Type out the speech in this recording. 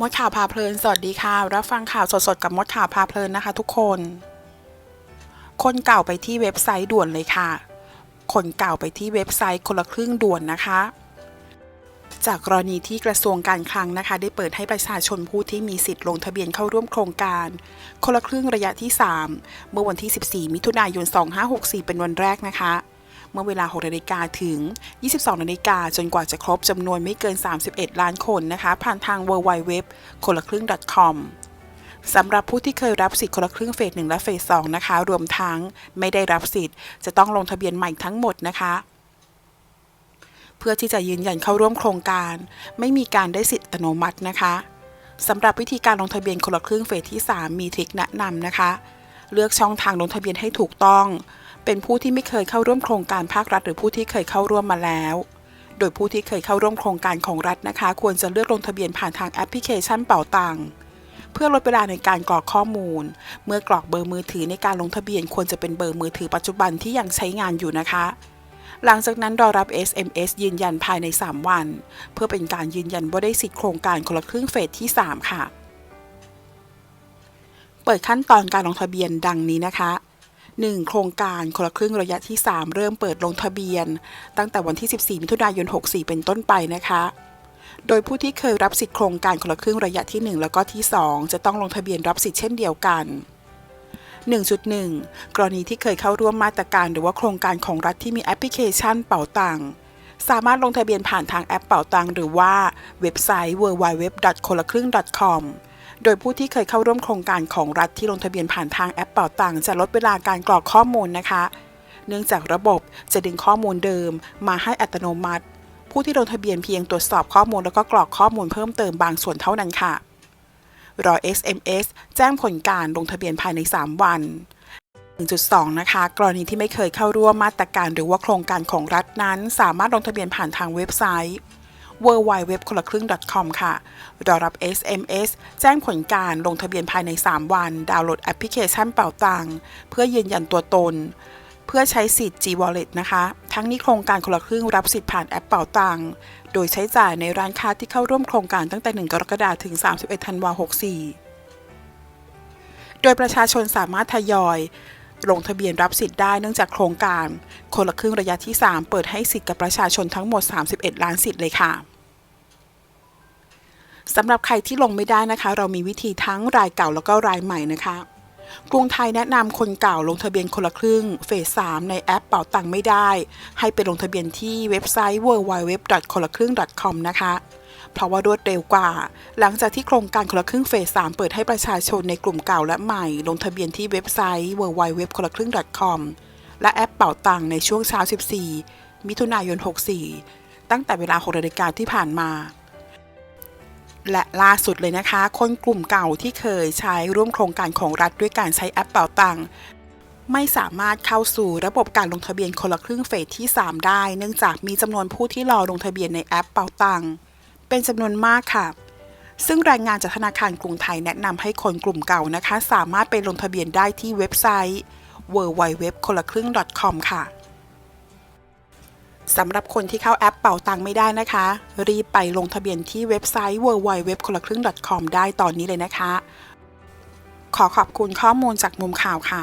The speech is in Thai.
มดข่าวพาเพลิน สวัสดีค่ะ รับฟังข่าวสดๆ กับมดข่าวพาเพลินนะคะทุกคน คนเก่าไปที่เว็บไซต์ด่วนเลยค่ะ คนเก่าไปที่เว็บไซต์คนละครึ่งด่วนนะคะ จากกรณีที่กระทรวงการคลังนะคะ ได้เปิดให้ประชาชนผู้ที่มีสิทธิ์ลงทะเบียนเข้าร่วมโครงการ คนละครึ่งระยะที่ 3 เมื่อวันที่ 14 มิถุนายน 2564 เป็นวันแรกนะคะ มื่อเวลา 6 นาฬิกาถึง 22 นาฬิกาจนกว่าจะครบจำนวนไม่เกิน 31 ล้านคนนะคะ ผ่านทาง w w w คนละครึ่ง .com สำหรับผู้ที่เคยรับสิทธิ์คนละครึ่งเฟส1และเฟส2นะคะ รวมทั้งไม่ได้รับสิทธิ์ จะต้องลงทะเบียนใหม่ทั้งหมดนะคะ เพื่อที่จะยืนยันเข้าร่วมโครงการ ไม่มีการได้สิทธิ์อัตโนมัตินะคะสำหรับวิธีการลงทะเบียนคนละครึ่งเฟสที่ 3 มีทริคแนะนำนะคะ เลือกช่องทางลงทะเบียนให้ถูกต้อง เป็นผู้ที่ไม่เคยเข้าร่วมโครงการภาครัฐ หรือผู้ที่เคยเข้าร่วมมาแล้ว โดยผู้ที่เคยเข้าร่วมโครงการของรัฐนะคะ ควรจะเลือกลงทะเบียนผ่านทางแอปพลิเคชันเป๋าตังค์เพื่อลดเวลาในการกรอกข้อมูล เมื่อกรอกเบอร์มือถือในการลงทะเบียนควรจะเป็นเบอร์มือถือปัจจุบันที่ยังใช้งานอยู่นะคะ หลังจากนั้นรอรับ SMS ยืนยันภายใน 3 วัน เพื่อเป็นการยืนยันว่าได้สิทธิโครงการคนละครึ่งเฟสที่ 3 ค่ะ เปิดขั้นตอนการลงทะเบียนดังนี้นะคะ 1. โครงการคนละครึ่งระยะที่ 3 เริ่มเปิดลงทะเบียน ตั้งแต่วันที่ 14 มิถุนายน 64 เป็นต้นไปนะคะ โดยผู้ที่เคยรับสิทธิโครงการคนละครึ่งระยะที่ 1 แล้วก็ที่ 2 จะต้องลงทะเบียนรับสิทธิ์เช่นเดียวกัน 1.1 กรณีที่เคยเข้าร่วมมาตรการหรือว่าโครงการของรัฐที่มีแอปพลิเคชันเป๋าตังสามารถลงทะเบียนผ่านทางแอปเป๋าตังหรือว่าเว็บไซต์ www. คนละครึ่ง .com โดยผู้ที่เคยเข้าร่วมโครงการของรัฐที่ลงทะเบียนผ่านทางแอปเป๋าตังจะลดเวลาการกรอกข้อมูลนะคะ เนื่องจากระบบจะดึงข้อมูลเดิมมาให้อัตโนมัติ ผู้ที่ลงทะเบียนเพียงตรวจสอบข้อมูลแล้วก็กรอกข้อมูลเพิ่มเติมบางส่วนเท่านั้นค่ะ รอ SMS แจ้งผลการลงทะเบียนภายใน 3 วัน1.2 นะคะ กรณีที่ไม่เคยเข้าร่วมมาตรการหรือว่าโครงการของรัฐนั้น สามารถลงทะเบียนผ่านทางเว็บไซต์ w w w คนละครึ่ง .com ค่ะรอรับ SMS แจ้งผลการลงทะเบียนภายใน 3 วัน ดาวน์โหลดแอปพลิเคชันเป่าตังเพื่อยืนยันตัวตน เพื่อใช้สิทธิ์ G Wallet นะคะ ทั้งนี้โครงการคนละครึ่งรับสิทธิ์ผ่านแอปเป่าตังโดยใช้จ่ายในร้านค้าที่เข้าร่วมโครงการตั้งแต่ 1 กรกฎาคมถึง 31 ธันวาคม 64โดยประชาชนสามารถทยอย ลงทะเบียนรับสิทธิ์ได้เนื่องจากโครงการ คนละครึ่งระยะที่ 3 เปิดให้สิทธิ์กับประชาชนทั้งหมด 31 ล้านสิทธิ์เลยค่ะสำหรับใครที่ลงไม่ได้นะคะ เรามีวิธีทั้งรายเก่าแล้วก็รายใหม่นะคะกรุงไทยแนะนำคนเก่าลงทะเบียนคนละครึ่งเฟส 3 ในแอปเป่าตังค์ไม่ได้ ให้ไปลงทะเบียนที่เว็บไซต์ www. คนละครึ่ง .com นะคะ เพราะว่ารวดเร็วกว่า หลังจากที่โครงการคนละครึ่งเฟส 3 เปิดให้ประชาชนในกลุ่มเก่าและใหม่ ลงทะเบียนที่เว็บไซต์ www. คนละครึ่ง .com และแอปเป่าตังในช่วงเช้า 14 มิถุนายน 64 ตั้งแต่เวลา6นาฬิกาที่ผ่านมา และล่าสุดเลยนะคะ คนกลุ่มเก่าที่เคยใช้ร่วมโครงการของรัฐด้วยการใช้แอปเป่าตังไม่สามารถเข้าสู่ระบบการลงทะเบียนคนละครึ่งเฟสที่ 3 ได้ เนื่องจากมีจำนวนผู้ที่รอลงทะเบียนในแอปเป่าตังค์ เป็นจำนวนมากค่ะ ซึ่งรายงานจากธนาคารกรุงไทยแนะนำให้คนกลุ่มเก่านะคะ สามารถไปลงทะเบียนได้ที่เว็บไซต์ www. คนละครึ่ง .com ค่ะสำหรับคนที่เข้าแอปเป่าตังไม่ได้นะคะ รีบไปลงทะเบียนที่เว็บไซต์ www. คนละครึ่ง .com ได้ตอนนี้เลยนะคะ ขอขอบคุณข้อมูลจากมุมข่าวค่ะ